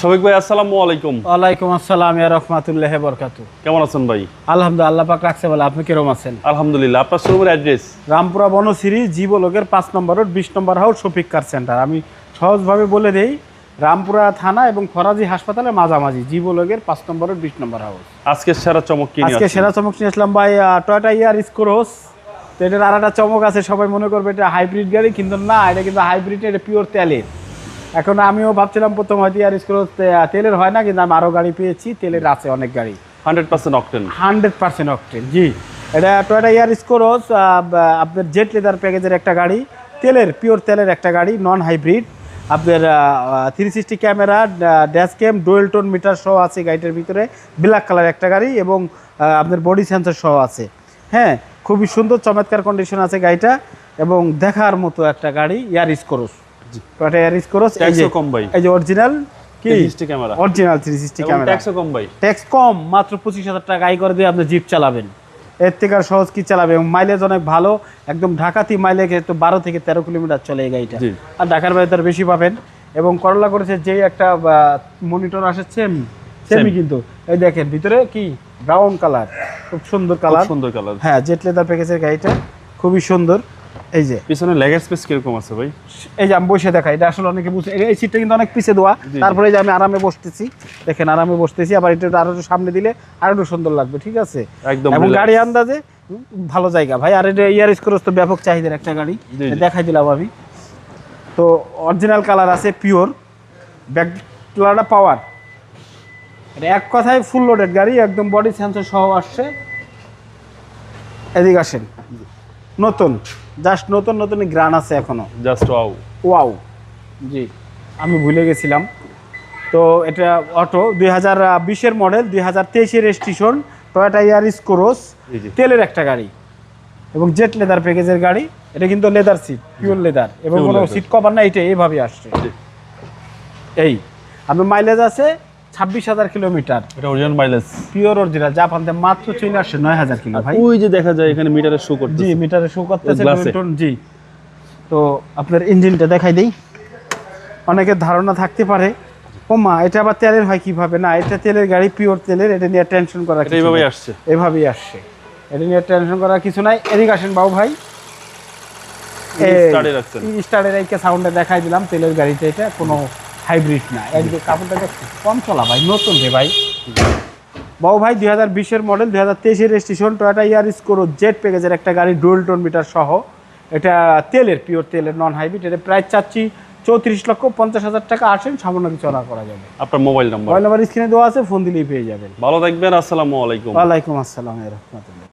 শফিক ভাই আসসালামু আলাইকুম। ওয়ালাইকুম আসসালাম ইয়া রহমাতুল্লাহ বরকাতু কেমন আছেন ভাই? আলহামদুলিল্লাহ আল্লাহ পাক রাখছে বলে আপনি কিরম আছেন? আলহামদুলিল্লাহ আপনার শোরুমের অ্যাড্রেস? রামপুরা বনশ্রী জীবলোকের পাঁচ নম্বর রোড বিশ নম্বর হাউস শফিক কার সেন্টার। আমি সহজভাবে বলে দেই রামপুরা থানা এবং ফরাজি হাসপাতালের মাঝামাঝি জীবলোকের পাঁচ নম্বর রোড বিশ নম্বর হাউস। আজকের সেরা চমক আজকে সেরা চমক নিয়ে আসলাম ভাই টয়টা ইয়ার স্কোরস তো এটার আর একটা চমক আছে সবাই মনে করবে এটা হাইব্রিড গাড়ি কিন্তু না এটা কিন্তু হাইব্রিড এটা পিওর তেলের। এখন আমিও ভাবছিলাম প্রথম হয়তো ইয়ার স্কোরস তেলের হয় না কিন্তু আমি আরও গাড়ি পেয়েছি তেলের আছে অনেক গাড়ি। 100% অকটেন। হান্ড্রেড পার্সেন্ট অকটেন জি। এটা টয়টা ইয়ার স্কোরস আপনার জেট লেদার প্যাকেজের একটা গাড়ি তেলের পিওর তেলের একটা গাড়ি নন হাইব্রিড আপনার three sixty camera dash cam dual tone meter সহ আছে গাড়িটার ভিতরে ব্ল্যাক কালার একটা গাড়ি এবং আপনার বডি সেন্সর সহ আছে। হ্যাঁ খুবই সুন্দর চমৎকার কন্ডিশন আছে গাড়িটা এবং দেখার মতো একটা গাড়ি Yaris Cross Toyota Yaris Cross এই যে কম ভাই। এই যে অরিজিনাল কি? 360 camera. Original three sixty camera. ট্যাক্সও কম ভাই। ট্যাক্স কম মাত্র পঁচিশ হাজার টাকা আয় করে দিয়ে আপনি জিপ চালাবেন। এর থেকে আর সহজ কি চালাবে? এবং মাইলেজ অনেক ভালো একদম ঢাকাতেই মাইলেজ তো বারো থেকে তেরো কিলোমিটার চলে এই গাড়িটা। আর ঢাকার বাইরে তার বেশি পাবেন। এবং করলা করেছে যেই একটা মনিটর আসে সেম সেমই কিন্তু। এই দেখেন ভিতরে কি? ব্রাউন কালার খুব সুন্দর কালার সুন্দর কালার হ্যাঁ জেট লেদার প্যাকেজের গাড়িটা খুবই সুন্দর। এই যে। পিছনে লেগার স্পেস কীরকম আছে ভাই? এই যে আমি বসে দেখাই এটা আসলে অনেকে বুঝে এই সিটটা কিন্তু অনেক পিছে দেওয়া। তারপরে যে আমি আরামে বসতেছি। দেখেন আরামে বসতেছি আবার এটা আরও একটু সামনে দিলে আরও একটু সুন্দর লাগবে ঠিক আছে? একদম এবং গাড়ি আন্দাজে ভালো জায়গা। ভাই আর এটা ইয়ার স্কোরস তো ব্যাপক চাহিদার একটা গাড়ি। দেখাই দিলাম আমি। তো অরিজিনাল কালার আছে পিওর ব্যাকলারটা পাওয়ার এক কথায় ফুল লোডেড গাড়ি একদম বডি সেন্সর সহ আসছে। এদিকে আসেন। নতুন। জাস্ট নতুন নতুন গ্রান আছে এখনও। জাস্ট ওয়াও ওয়াও জি আমি ভুলে গেছিলাম। তো এটা অটো দুই হাজার বিশের মডেল দুই হাজার তেইশের স্টেশন টয়োটা ইয়ারিস কোরস তেলের একটা গাড়ি। এবং জেট লেদার প্যাকেজের গাড়ি এটা কিন্তু লেদার সিট পিওর লেদার এবং কোনো সিট কভার না এটা এইভাবে আসছে। এই আপনার মাইলেজ আছে ছাব্বিশ হাজার কিলোমিটার। এটা original mileage pure original Japan থেকে মাত্র চলে আসছে নয় হাজার কিলো ভাই। ওই যে দেখা যায় এখানে মিটারে শো করতে জি মিটারে শো করতেছে জি। তো আপনার ইঞ্জিনটা দেখাই দেই। অনেকের ধারণা থাকতে পারে। ও মা এটা আবার তেলের হয় কীভাবে? না এটা তেলের গাড়ি পিওর তেলের এটা নিয়ে টেনশন করার এটা এইভাবেই আসছে। এভাবেই আসছে। এটা নিয়ে টেনশন করার কিছু নাই। এদিকে আসেন বাবু ভাই। স্টারের এইকে সাউন্ডে দেখাই দিলাম তেলের গাড়িতে এটা কোনো হাইব্রিড না। এদিকে কাপড়টা কম চলা ভাই নতুন রে ভাই। বাবু ভাই দুই হাজার বিশের মডেল দুই হাজার তেইশের রেজিস্ট্রেশন টয়োটা ইয়ার স্কোরো জেট প্যাকেজের একটা গাড়ি ডুয়েল টোন মিটার সহ। এটা তেলের পিওর তেলের নন হাইব্রিড এটা প্রায় চাচ্ছি চৌত্রিশ লক্ষ পঞ্চাশ হাজার টাকা। আসেন সামান্য কিছু অনার করা যাবে। আপনার মোবাইল নাম্বার মোবাইল নাম্বার স্ক্রিনে দেওয়া আছে ফোন দিলেই পেয়ে যাবেন। ভালো থাকবেন আসসালামু আলাইকুম। ওয়ালাইকুম আসসালাম রহমতুল্লাহ।